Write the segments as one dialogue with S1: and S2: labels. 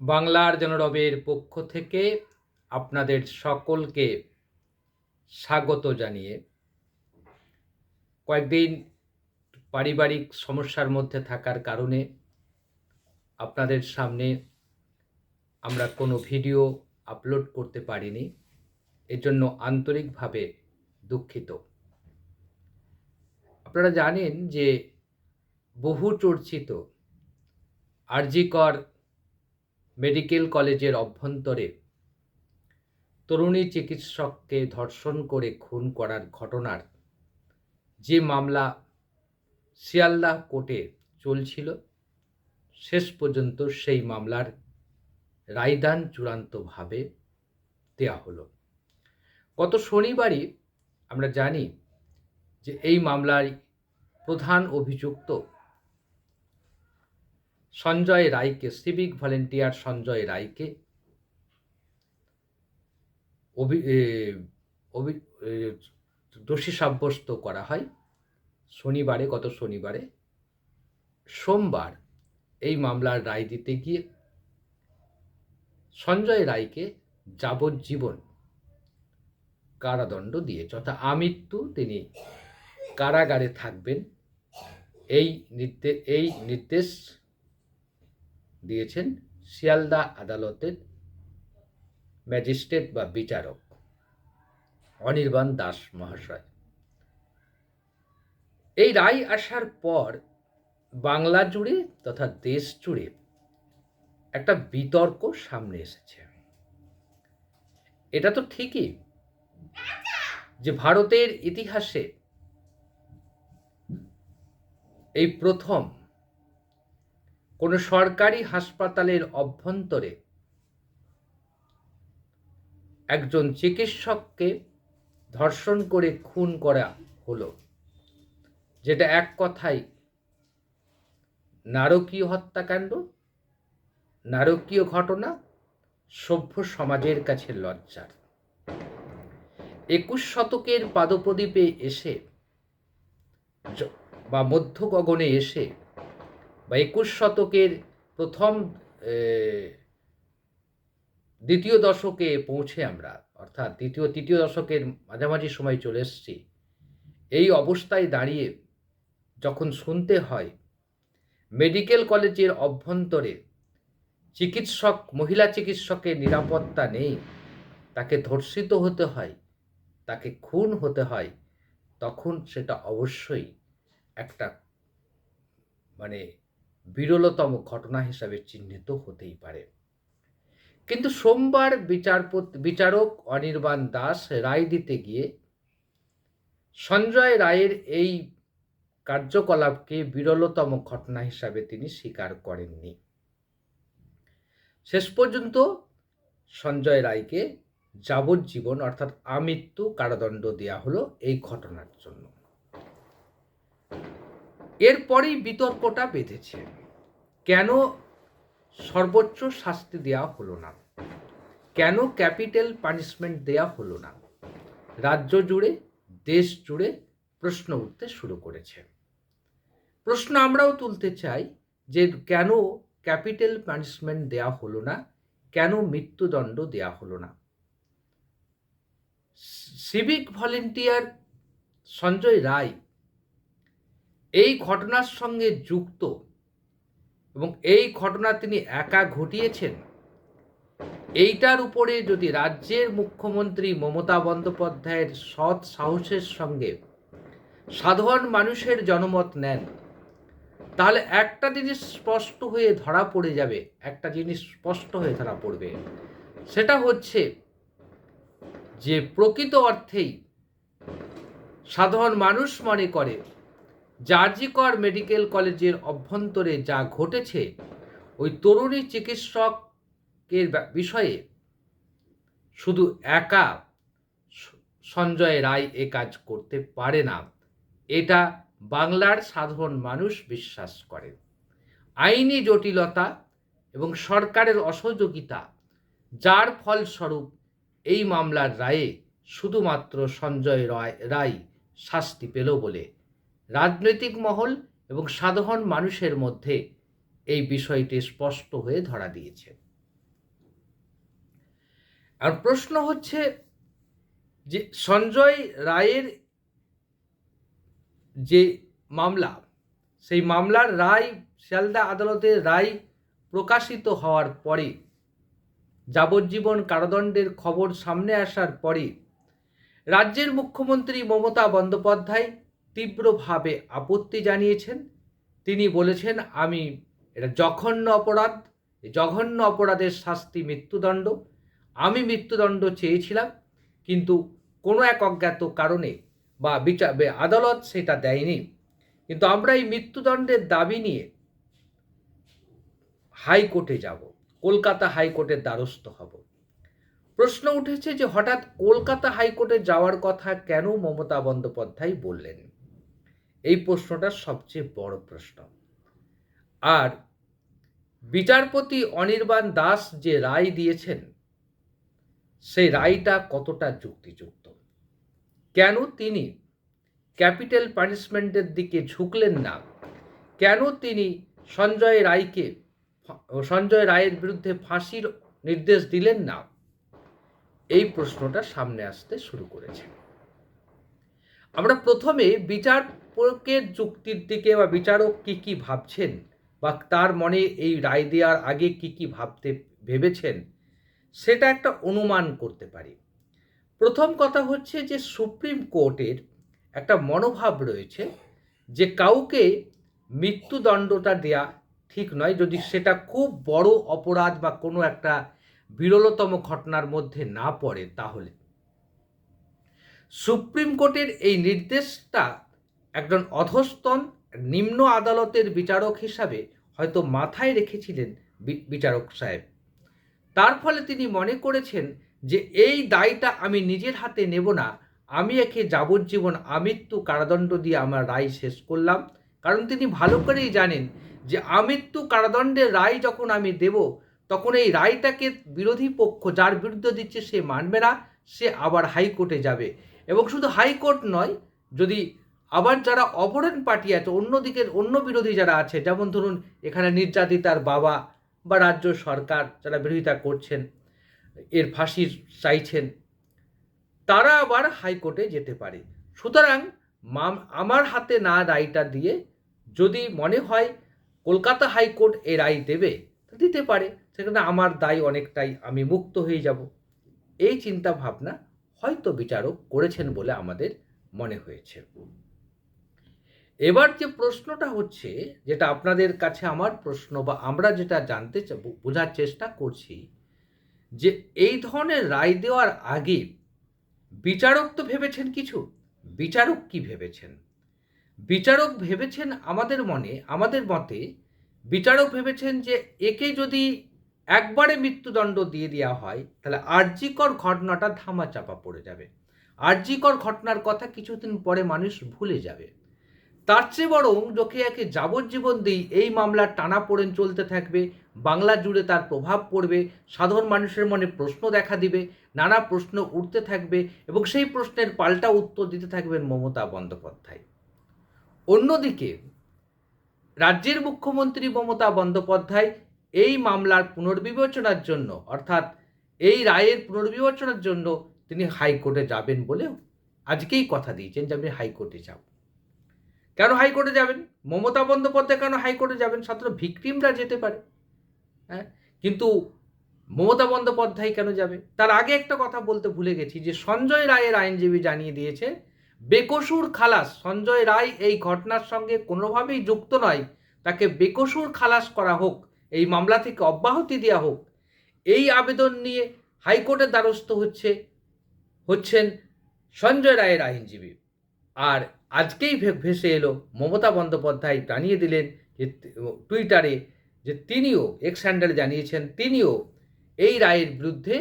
S1: বাংলার জনরবের পক্ষ থেকে আপনাদের সকলকে স্বাগত জানিয়ে কয়েকদিন পারিবারিক সমস্যার মধ্যে থাকার কারণে আপনাদের সামনে আমরা কোনো ভিডিও আপলোড করতে পারিনি এর জন্য আন্তরিকভাবে দুঃখিত। আপনারা জানেন যে বহু চর্চিত আরজিকর মেডিকেল কলেজের অভ্যন্তরে তরুণী চিকিৎসককে ধর্ষণ করে খুন করার ঘটনার যে মামলা শিয়ালদা কোর্টে চলছিল, শেষ পর্যন্ত সেই মামলার রায়দান চূড়ান্তভাবে দেওয়া হলো। গত শনিবারই আমরা জানি যে এই মামলার প্রধান অভিযুক্ত সঞ্জয় রায়কে সিভিক ভলেন্টিয়ার সঞ্জয় রায়কে, অভি অভি- দোষী সাব্যস্ত করা হয় শনিবারে, গত শনিবারে। সোমবার এই মামলার রায় দিতে গিয়ে সঞ্জয় রায়কে যাবজ্জীবন কারাদণ্ড দিয়েছে, অর্থাৎ আমৃত্যু তিনি কারাগারে থাকবেন। এই নির্দেশ এই নির্দেশ দিয়েছেন শিয়ালদা আদালতের ম্যাজিস্ট্রেট বা বিচারক অনির্বাণ দাস মহাশয়। এই রায় আসার পর বাংলা জুড়ে তথা দেশ জুড়ে একটা বিতর্ক সামনে এসেছে। এটা তো ঠিকই যে ভারতের ইতিহাসে এই প্রথম কোনো সরকারি হাসপাতালের অভ্যন্তরে একজন চিকিৎসককে ধর্ষণ করে খুন করা হলো, যেটা এক কথায় নারকীয় হত্যাকাণ্ড, নারকীয় ঘটনা, সভ্য সমাজের কাছে লজ্জার। একুশ শতকের পাদপ্রদীপে এসে বা মধ্য গগনে এসে বা একুশ শতকের প্রথম দ্বিতীয় দশকে পৌঁছে আমরা, অর্থাৎ দ্বিতীয়, তৃতীয় দশকের মাঝামাঝি সময় চলে এসেছি, এই অবস্থায় দাঁড়িয়ে যখন শুনতে হয়, মেডিকেল কলেজের অভ্যন্তরে চিকিৎসক, মহিলা চিকিৎসকের নিরাপত্তা নেই, তাকে ধর্ষিত হতে হয়, তাকে খুন হতে হয়, তখন সেটা অবশ্যই একটা মানে বিরলতম ঘটনা হিসাবে চিহ্নিত হতেই পারে। কিন্তু সোমবার বিচারপতি, বিচারক অনির্বাণ দাস রায় দিতে গিয়ে সঞ্জয় রায়ের এই কার্যকলাপকে বিরলতম ঘটনা হিসাবে তিনি স্বীকার করেননি। শেষ পর্যন্ত সঞ্জয় রায়কে যাবজ্জীবন অর্থাৎ আমৃত্যু কারাদণ্ড দেওয়া হলো এই ঘটনার জন্য। এরপরেই বিতর্কটা বেঁধেছে। কেন সর্বোচ্চ শাস্তি দেওয়া হলো না? কেন ক্যাপিটাল পানিশমেন্ট দেওয়া হলো না? রাজ্য জুড়ে, দেশ জুড়ে প্রশ্ন উঠতে শুরু করেছে। প্রশ্ন আমরাও তুলতে চাই যে কেন ক্যাপিটাল পানিশমেন্ট দেওয়া হলো না? কেন মৃত্যুদণ্ড দেওয়া হলো না? সিভিক ভলেন্টিয়ার সঞ্জয় রায় এই ঘটনার সঙ্গে যুক্ত এবং এই ঘটনা তিনি একা ঘটিয়েছেন, এইটার উপরে যদি রাজ্যের মুখ্যমন্ত্রী মমতা বন্দ্যোপাধ্যায়ের সৎ সাহসের সঙ্গে সাধারণ মানুষের জনমত নেন, তাহলে একটা জিনিস স্পষ্ট হয়ে ধরা পড়ে যাবে, একটা জিনিস স্পষ্ট হয়ে ধরা পড়বে। সেটা হচ্ছে যে প্রকৃত অর্থেই সাধারণ মানুষ মনে করে জার্জিকর মেডিকেল কলেজের অভ্যন্তরে যা ঘটেছে, ওই তরুণী চিকিৎসকের বিষয়ে শুধু একা সঞ্জয় রায় এ কাজ করতে পারে না। এটা বাংলার সাধারণ মানুষ বিশ্বাস করে। আইনি জটিলতা এবং সরকারের অসহযোগিতা, যার ফলস্বরূপ এই মামলার রায়ে শুধুমাত্র সঞ্জয় রায় রায় শাস্তি পেল বলে রাজনৈতিক মহল এবং সাধারণ মানুষের মধ্যে এই বিষয়টি স্পষ্ট হয়ে ধরা দিয়েছে। আর প্রশ্ন হচ্ছে যে সঞ্জয় রায়ের যে মামলা, সেই মামলার রায়, শিয়ালদা আদালতের রায় প্রকাশিত হওয়ার পরে, যাবজ্জীবন কারাদণ্ডের খবর সামনে আসার পরে, রাজ্যের মুখ্যমন্ত্রী মমতা বন্দ্যোপাধ্যায় তীব্রভাবে আপত্তি জানিয়েছেন। তিনি বলেছেন, আমি, এটা জঘন্য অপরাধ। জঘন্য অপরাধের শাস্তি মৃত্যুদণ্ড। আমি মৃত্যুদণ্ড চেয়েছিলাম, কিন্তু কোনো এক অজ্ঞাত কারণে বা বিচার আদালত সেটা দেয়নি। কিন্তু আমরা এই মৃত্যুদণ্ডের দাবি নিয়ে হাইকোর্টে যাব। কলকাতা হাইকোর্টের দ্বারস্থ হব। প্রশ্ন উঠেছে যে হঠাৎ কলকাতা হাইকোর্টে যাওয়ার কথা কেন মমতা বন্দ্যোপাধ্যায় বললেন? এই প্রশ্নটা সবচেয়ে বড় প্রশ্ন। আর বিচারপতি অনির্বাণ দাস যে রায় দিয়েছেন, সেই রায়টা কতটা যুক্তিযুক্ত? কেন তিনি ক্যাপিটাল পানিশমেন্টের দিকে ঝুঁকলেন না? কেন তিনি সঞ্জয় রায়কে সঞ্জয় রায়ের বিরুদ্ধে ফাঁসির নির্দেশ দিলেন না? এই প্রশ্নটা সামনে আসতে শুরু করেছে। আমরা প্রথমে বিচারকের যুক্তির দিকে বা বিচারক কি কি ভাবছেন? বা তার মনে এই রায় দেওয়ার আগে কি কি ভাবতে ভেবেছেন? সেটা একটা অনুমান করতে পারি। প্রথম কথা হচ্ছে যে, সুপ্রিম কোর্টের একটা মনোভাব রয়েছে যে, কাউকে মৃত্যুদণ্ডটা দেয়া ঠিক নয়। যদি সেটা খুব বড় অপরাধ বা কোনো একটা বিরলতম ঘটনার মধ্যে না পড়ে তাহলে। সুপ্রিম কোর্টের এই নির্দেশটা একজন অধস্তন নিম্ন আদালতের বিচারক হিসাবে হয়তো মাথায় রেখেছিলেন বিচারক সাহেব। তার ফলে তিনি মনে করেছেন যে এই দায়টা আমি নিজের হাতে নেব না, আমি একে যাবজ্জীবন আমৃত্যু কারাদণ্ড দিয়ে আমার রায় শেষ করলাম। কারণ তিনি ভালো করেই জানেন যে আমৃত্যু কারাদণ্ডের রায় যখন আমি দেব, তখন এই রায়টাকে বিরোধী পক্ষ যার বিরুদ্ধে দিচ্ছে সে মানবে না, সে আবার হাইকোর্টে যাবে। এবং শুধু হাইকোর্ট নয়, যদি আবার যারা অপরেন পার্টি আছে অন্যদিকে অন্য বিরোধী যারা আছে, যেমন ধরুন এখানে নির্যাতিতার বাবা বা রাজ্য সরকার যারা বিরোধিতা করছেন, এর ফাঁসি চাইছেন, তারা আবার হাইকোর্টে যেতে পারে। সুতরাং আমার হাতে না রায়টা দিয়ে যদি মনে হয় কলকাতা হাইকোর্ট এ রায় দেবে দিতে পারে। সেখানে আমার দায় অনেকটাই, আমি মুক্ত হয়ে যাব। এই চিন্তা ভাবনা হয়তো বিচারক করেছেন বলে আমাদের মনে হয়েছে। এবার যে প্রশ্নটা হচ্ছে, যেটা আপনাদের কাছে আমার প্রশ্ন বা আমরা যেটা জানতে বোঝার চেষ্টা করছি যে এই ধরনের রায় দেওয়ার আগে বিচারক তো ভেবেছেন কিছু, বিচারক কি ভেবেছেন? বিচারক ভেবেছেন আমাদের মনে, আমাদের মতে বিচারক ভেবেছেন যে একে যদি একবারে মৃত্যুদণ্ড দিয়ে দেওয়া হয়, তাহলে আর্যিকর ঘটনাটা ধামাচাপা পড়ে যাবে। আর্যিকর ঘটনার কথা কিছুদিন পরে মানুষ ভুলে যাবে। তার চেয়ে বরং একে যাবজ্জীবন দিই এই মামলার টানা পড়েন চলতে থাকবে, বাংলা জুড়ে তার প্রভাব পড়বে, সাধারণ মানুষের মনে প্রশ্ন দেখা দিবে, নানা প্রশ্ন উঠতে থাকবে এবং সেই প্রশ্নের পাল্টা উত্তর দিতে থাকবেন মমতা বন্দ্যোপাধ্যায়। অন্যদিকে, রাজ্যের মুখ্যমন্ত্রী মমতা বন্দ্যোপাধ্যায় এই মামলার পুনর্বিবেচনার জন্য, অর্থাৎ এই রায়ের পুনর্বিবেচনার জন্য তিনি হাইকোর্টে যাবেন বলেও আজকেই কথা দিয়েছেন যে আমি হাইকোর্টে যাব। কেন হাইকোর্টে যাবেন? মমতা বন্দ্যোপাধ্যায় কেন হাইকোর্টে যাবেন? ছাত্র ভিকটিমরা যেতে পারে। হ্যাঁ? কিন্তু মমতা বন্দ্যোপাধ্যায় কেন যাবে? তার আগে একটা কথা বলতে ভুলে গেছি, যে সঞ্জয় রায়ের আইনজীবী জানিয়ে দিয়েছে, বেকসুর খালাস, সঞ্জয় রায় এই ঘটনার সঙ্গে কোনোভাবেই যুক্ত নয়। তাকে বেকসুর খালাস করা হোক, এই মামলা থেকে অব্যাহতি দেওয়া হোক, এই আবেদন নিয়ে হাইকোর্টের দ্বারস্থ হচ্ছে, হচ্ছেন সঞ্জয় রায়ের আইনজীবী। আর আজকেই ভেসে এলো মমতা বন্দ্যোপাধ্যায় জানিয়ে দিলেন যে টুইটারে যে তিনিও এক্স হ্যান্ডেল জানিয়েছেন, তিনিও এই রায়ের বিরুদ্ধে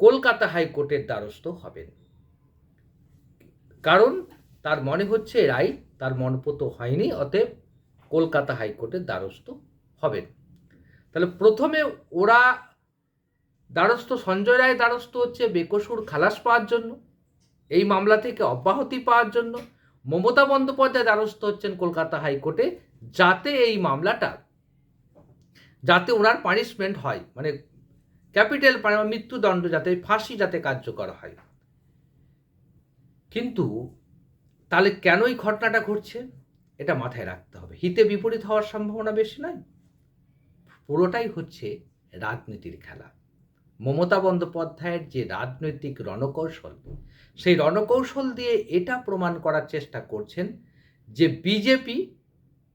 S1: কলকাতা হাইকোর্টের দ্বারস্থ হবেন। কারণ তার মনে হচ্ছে রায় তার মনপত হয়নি, অতএব কলকাতা হাইকোর্টের দ্বারস্থ হবেন। তাহলে প্রথমে ওরা দ্বারস্থ, সঞ্জয় রায় দ্বারস্থ হচ্ছে বেকসুর খালাস পাওয়ার জন্য। এই মামলা থেকে অব্যাহতি পাওয়ার জন্য মমতা বন্দ্যোপাধ্যায় দ্বারস্থ হচ্ছেন কলকাতা হাইকোর্টে যাতে এই মামলাটা, যাতে ওনার পানিশমেন্ট হয় মানে ক্যাপিটাল মৃত্যুদণ্ড যাতে, ফাঁসি যাতে কার্যকর হয়। কিন্তু তাহলে কেন এই ঘটনাটা ঘটছে? এটা মাথায় রাখতে হবে। হিতে বিপরীত হওয়ার সম্ভাবনা বেশি নয়। পুরোটাই হচ্ছে রাজনীতির খেলা। মমতা বন্দ্যোপাধ্যায়ের যে রাজনৈতিক রণকৌশল, সেই রণকৌশল দিয়ে এটা প্রমাণ করার চেষ্টা করছেন যে বিজেপি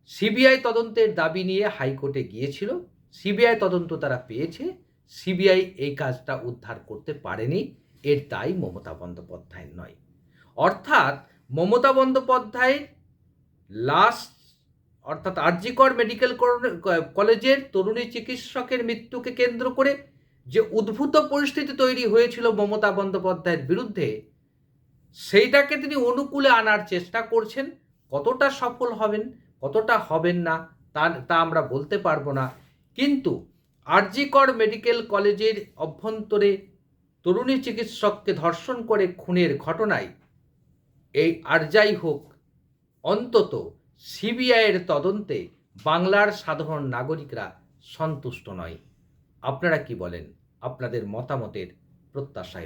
S1: সিবিআই তদন্তের দাবি নিয়ে হাইকোর্টে গিয়েছিল। সিবিআই তদন্ত তারা পেয়েছে। সিবিআই এই কাজটা উদ্ধার করতে পারেনি। এর দায় মমতা বন্দ্যোপাধ্যায়ের নয়। অর্থাৎ মমতা বন্দ্যোপাধ্যায় লাস্ট অর্থাৎ আরজিকর মেডিকেল কলেজের তরুণী চিকিৎসকের মৃত্যুকে কেন্দ্র করে যে উদ্ভূত পরিস্থিতি তৈরি হয়েছিল মমতা বন্দ্যোপাধ্যায়ের বিরুদ্ধে, সেইটাকে তিনি অনুকূলে আনার চেষ্টা করছেন। কতটা সফল হবেন, কতটা হবেন না, তা তা আমরা বলতে পারব না। কিন্তু আরজিকর মেডিকেল কলেজের অভ্যন্তরে তরুণী চিকিৎসককে ধর্ষণ করে খুনের ঘটনায়, এই আর যাই হোক, অন্তত সিবিআইয়ের তদন্তে বাংলার সাধারণ নাগরিকরা সন্তুষ্ট নয়। আপনারা কি বলেন? আপনাদের মতামতের প্রত্যাশায়